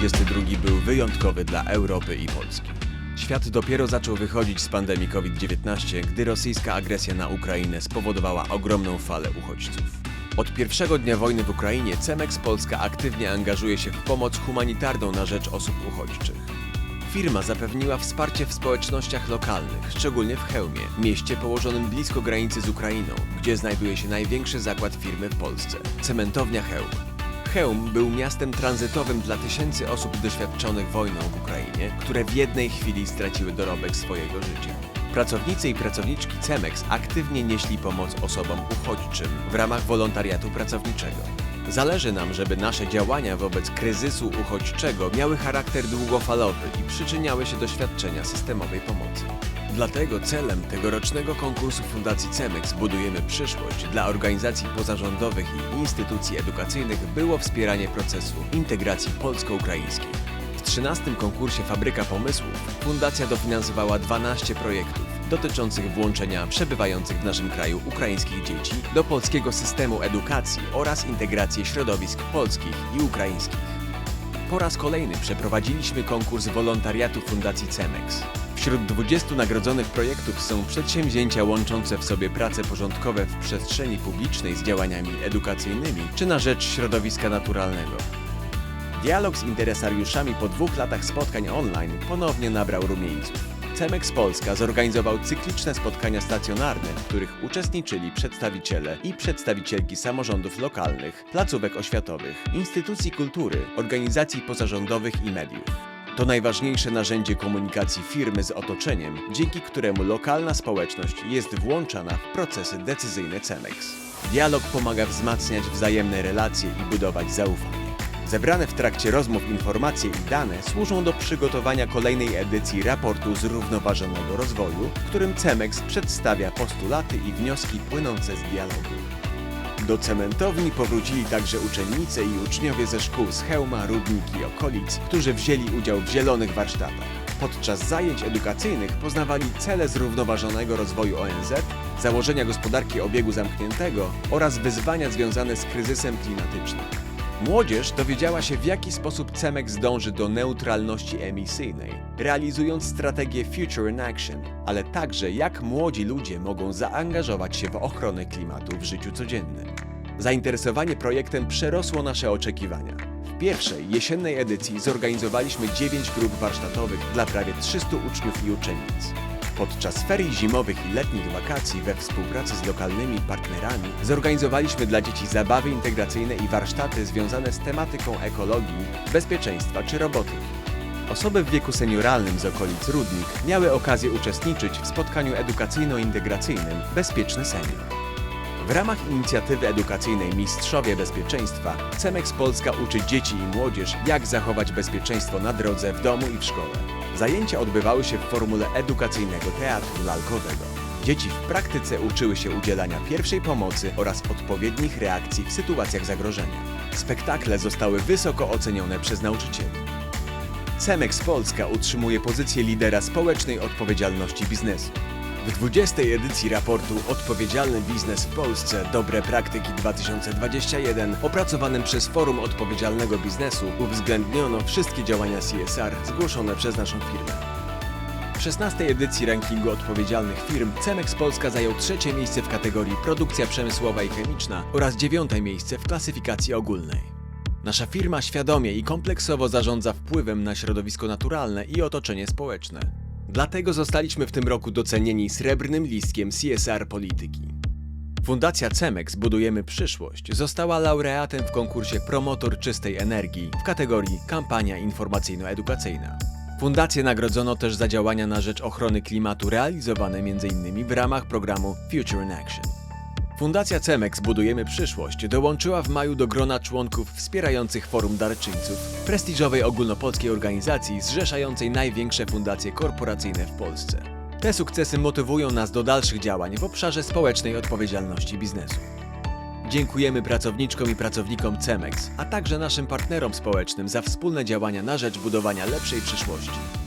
2022 był wyjątkowy dla Europy i Polski. Świat dopiero zaczął wychodzić z pandemii COVID-19, gdy rosyjska agresja na Ukrainę spowodowała ogromną falę uchodźców. Od pierwszego dnia wojny w Ukrainie Cemex Polska aktywnie angażuje się w pomoc humanitarną na rzecz osób uchodźczych. Firma zapewniła wsparcie w społecznościach lokalnych, szczególnie w Chełmie, mieście położonym blisko granicy z Ukrainą, gdzie znajduje się największy zakład firmy w Polsce cementownia Chełm. Chełm był miastem tranzytowym dla tysięcy osób doświadczonych wojną w Ukrainie, które w jednej chwili straciły dorobek swojego życia. Pracownicy i pracowniczki Cemex aktywnie nieśli pomoc osobom uchodźczym w ramach wolontariatu pracowniczego. Zależy nam, żeby nasze działania wobec kryzysu uchodźczego miały charakter długofalowy i przyczyniały się do świadczenia systemowej pomocy. Dlatego celem tegorocznego konkursu Fundacji Cemex Budujemy Przyszłość dla organizacji pozarządowych i instytucji edukacyjnych było wspieranie procesu integracji polsko-ukraińskiej. W 13 konkursie Fabryka Pomysłów Fundacja dofinansowała 12 projektów dotyczących włączenia przebywających w naszym kraju ukraińskich dzieci do polskiego systemu edukacji oraz integracji środowisk polskich i ukraińskich. Po raz kolejny przeprowadziliśmy konkurs wolontariatu Fundacji Cemex. Wśród 20 nagrodzonych projektów są przedsięwzięcia łączące w sobie prace porządkowe w przestrzeni publicznej z działaniami edukacyjnymi czy na rzecz środowiska naturalnego. Dialog z interesariuszami po dwóch latach spotkań online ponownie nabrał rumieńców. Cemex Polska zorganizował cykliczne spotkania stacjonarne, w których uczestniczyli przedstawiciele i przedstawicielki samorządów lokalnych, placówek oświatowych, instytucji kultury, organizacji pozarządowych i mediów. To najważniejsze narzędzie komunikacji firmy z otoczeniem, dzięki któremu lokalna społeczność jest włączana w procesy decyzyjne Cemex. Dialog pomaga wzmacniać wzajemne relacje i budować zaufanie. Zebrane w trakcie rozmów informacje i dane służą do przygotowania kolejnej edycji raportu zrównoważonego rozwoju, w którym CEMEX przedstawia postulaty i wnioski płynące z dialogu. Do cementowni powrócili także uczennice i uczniowie ze szkół z Chełma, Rudnik i okolic, którzy wzięli udział w zielonych warsztatach. Podczas zajęć edukacyjnych poznawali cele zrównoważonego rozwoju ONZ, założenia gospodarki obiegu zamkniętego oraz wyzwania związane z kryzysem klimatycznym. Młodzież dowiedziała się, w jaki sposób CEMEX dąży do neutralności emisyjnej, realizując strategię Future in Action, ale także jak młodzi ludzie mogą zaangażować się w ochronę klimatu w życiu codziennym. Zainteresowanie projektem przerosło nasze oczekiwania. W pierwszej, jesiennej edycji zorganizowaliśmy 9 grup warsztatowych dla prawie 300 uczniów i uczennic. Podczas ferii zimowych i letnich wakacji we współpracy z lokalnymi partnerami zorganizowaliśmy dla dzieci zabawy integracyjne i warsztaty związane z tematyką ekologii, bezpieczeństwa czy robotyki. Osoby w wieku senioralnym z okolic Rudnik miały okazję uczestniczyć w spotkaniu edukacyjno-integracyjnym Bezpieczny Senior. W ramach inicjatywy edukacyjnej Mistrzowie Bezpieczeństwa Cemex Polska uczy dzieci i młodzież, jak zachować bezpieczeństwo na drodze, w domu i w szkole. Zajęcia odbywały się w formule edukacyjnego teatru lalkowego. Dzieci w praktyce uczyły się udzielania pierwszej pomocy oraz odpowiednich reakcji w sytuacjach zagrożenia. Spektakle zostały wysoko ocenione przez nauczycieli. Cemex Polska utrzymuje pozycję lidera społecznej odpowiedzialności biznesu. W 20. edycji raportu Odpowiedzialny biznes w Polsce Dobre praktyki 2021 opracowanym przez Forum Odpowiedzialnego Biznesu uwzględniono wszystkie działania CSR zgłoszone przez naszą firmę. W 16. edycji rankingu odpowiedzialnych firm Cemex Polska zajął trzecie miejsce w kategorii produkcja przemysłowa i chemiczna oraz dziewiąte miejsce w klasyfikacji ogólnej. Nasza firma świadomie i kompleksowo zarządza wpływem na środowisko naturalne i otoczenie społeczne. Dlatego zostaliśmy w tym roku docenieni srebrnym listkiem CSR Polityki. Fundacja Cemex Budujemy Przyszłość została laureatem w konkursie Promotor Czystej Energii w kategorii Kampania Informacyjno-Edukacyjna. Fundację nagrodzono też za działania na rzecz ochrony klimatu realizowane m.in. w ramach programu Future in Action. Fundacja Cemex Budujemy Przyszłość dołączyła w maju do grona członków wspierających Forum Darczyńców, prestiżowej ogólnopolskiej organizacji zrzeszającej największe fundacje korporacyjne w Polsce. Te sukcesy motywują nas do dalszych działań w obszarze społecznej odpowiedzialności biznesu. Dziękujemy pracowniczkom i pracownikom Cemex, a także naszym partnerom społecznym za wspólne działania na rzecz budowania lepszej przyszłości.